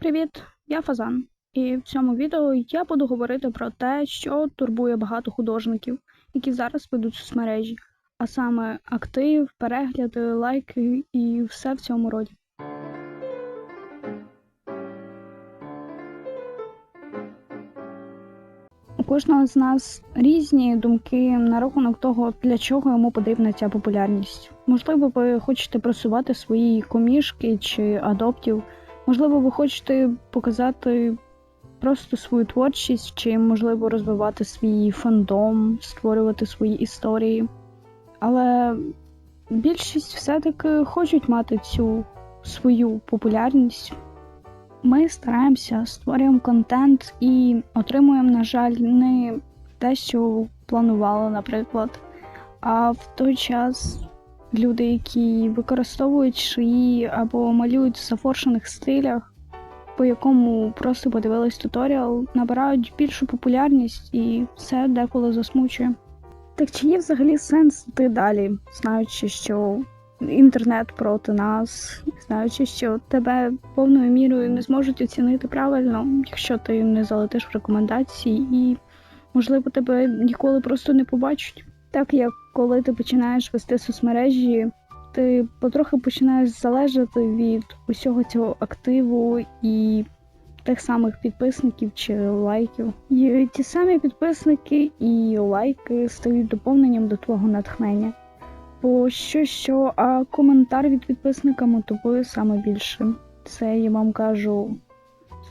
Привіт, я Фазан. І в цьому відео я буду говорити про те, що турбує багато художників, які зараз ведуть соцмережі, а саме актив, перегляди, лайки і все в цьому роді. У кожного з нас різні думки на рахунок того, для чого йому потрібна ця популярність. Можливо, ви хочете просувати свої комішки чи адоптів. Можливо, ви хочете показати просто свою творчість, чи, можливо, розвивати свій фандом, створювати свої історії. Але більшість все-таки хочуть мати цю свою популярність. Ми стараємося, створюємо контент і отримуємо, на жаль, не те, що планували, наприклад. А в той час люди, які використовують шиї або малюють в зафоршених стилях, по якому просто подивились туторіал, набирають більшу популярність і це деколи засмучує. Так чи є взагалі сенс йти далі, знаючи, що інтернет проти нас, знаючи, що тебе повною мірою не зможуть оцінити правильно, якщо ти не залетиш в рекомендації, і, можливо, тебе ніколи просто не побачать. Так як коли ти починаєш вести соцмережі, ти потрохи починаєш залежати від усього цього активу і тих самих підписників чи лайків. І ті самі підписники і лайки стають доповненням до твого натхнення. Бо що що, а коментар від підписника мотивує саме більше. Це я вам кажу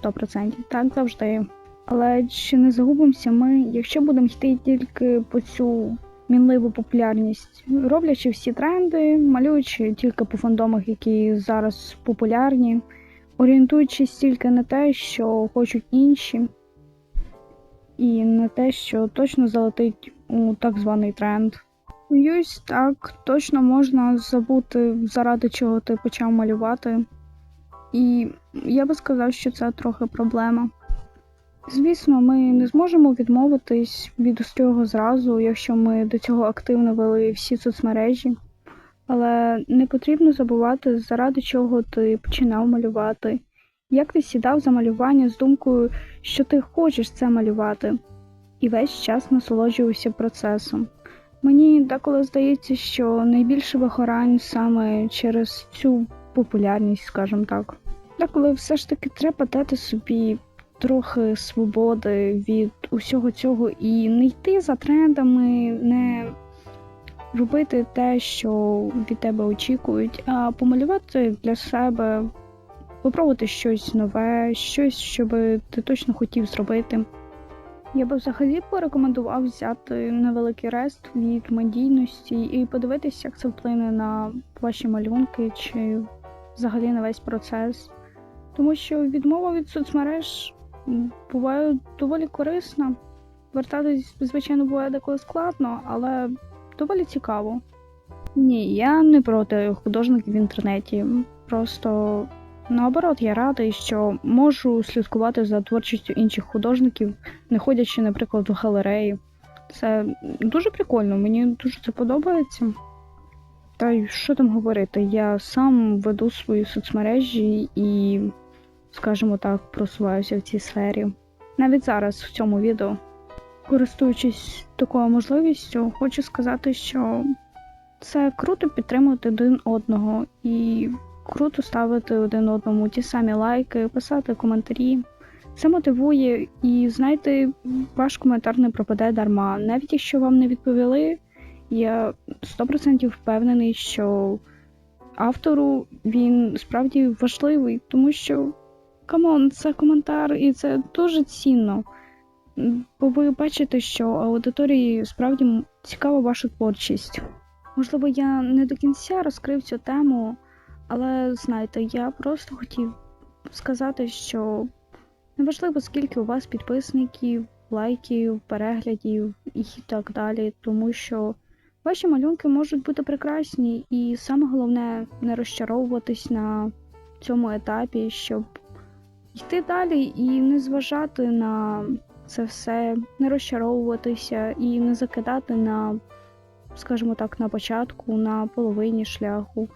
100%. Так завжди. Але чи не загубимося ми, якщо будемо йти тільки по цю мінливу популярність, роблячи всі тренди, малюючи тільки по фандомах, які зараз популярні, орієнтуючись тільки на те, що хочуть інші, і на те, що точно залетить у так званий тренд. Боюсь, так точно можна забути, заради чого ти почав малювати. І я би сказав, що це трохи проблема. Звісно, ми не зможемо відмовитись від усього зразу, якщо ми до цього активно вели всі соцмережі. Але не потрібно забувати, заради чого ти починав малювати, як ти сідав за малювання з думкою, що ти хочеш це малювати, і весь час насолоджувався процесом. Мені деколи здається, що найбільше вигорань саме через цю популярність, скажімо так. Деколи все ж таки треба дати собі трохи свободи від усього цього і не йти за трендами, не робити те, що від тебе очікують, а помалювати для себе, попробувати щось нове, щось, що би ти точно хотів зробити. Я би взагалі порекомендував взяти невеликий рест від медійності і подивитися, як це вплине на ваші малюнки чи взагалі на весь процес. Тому що відмова від соцмереж буває доволі корисна. Вертатись, звичайно, буває деколи складно, але доволі цікаво. Ні, я не проти художників в інтернеті. Просто наоборот, я радий, що можу слідкувати за творчістю інших художників, не ходячи, наприклад, в галереї. Це дуже прикольно, мені дуже це подобається. Та й що там говорити, я сам веду свої соцмережі і, скажімо так, просуваюся в цій сфері. Навіть зараз в цьому відео. Користуючись такою можливістю, хочу сказати, що це круто підтримувати один одного і круто ставити один одному ті самі лайки, писати коментарі. Це мотивує, і знаєте, ваш коментар не пропаде дарма. Навіть якщо вам не відповіли, я 100% впевнений, що автору він справді важливий, тому що камон, це коментар, і це дуже цінно. Бо ви бачите, що аудиторії справді цікава ваша творчість. Можливо, я не до кінця розкрив цю тему, але знаєте, я просто хотів сказати, що неважливо, скільки у вас підписників, лайків, переглядів і так далі, тому що ваші малюнки можуть бути прекрасні, і саме головне не розчаровуватись на цьому етапі, щоб йти далі і не зважати на це все, не розчаровуватися і не закидати на, скажімо так, на початку, на половині шляху.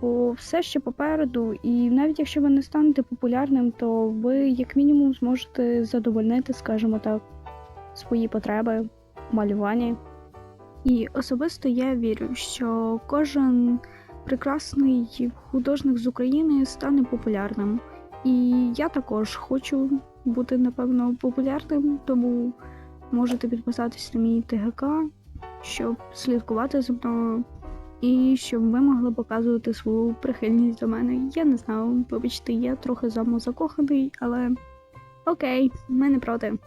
бо все ще попереду, і навіть якщо ви не станете популярним, то ви як мінімум зможете задовольнити, скажімо так, свої потреби в малюванні. І особисто я вірю, що кожен прекрасний художник з України стане популярним. І я також хочу бути, напевно, популярним, тому можете підписатись на мій ТГК, щоб слідкувати за мною, і щоб ви могли показувати свою прихильність до мене. Я не знаю, вибачте, я трохи замозакоханий, але окей, ми не проти.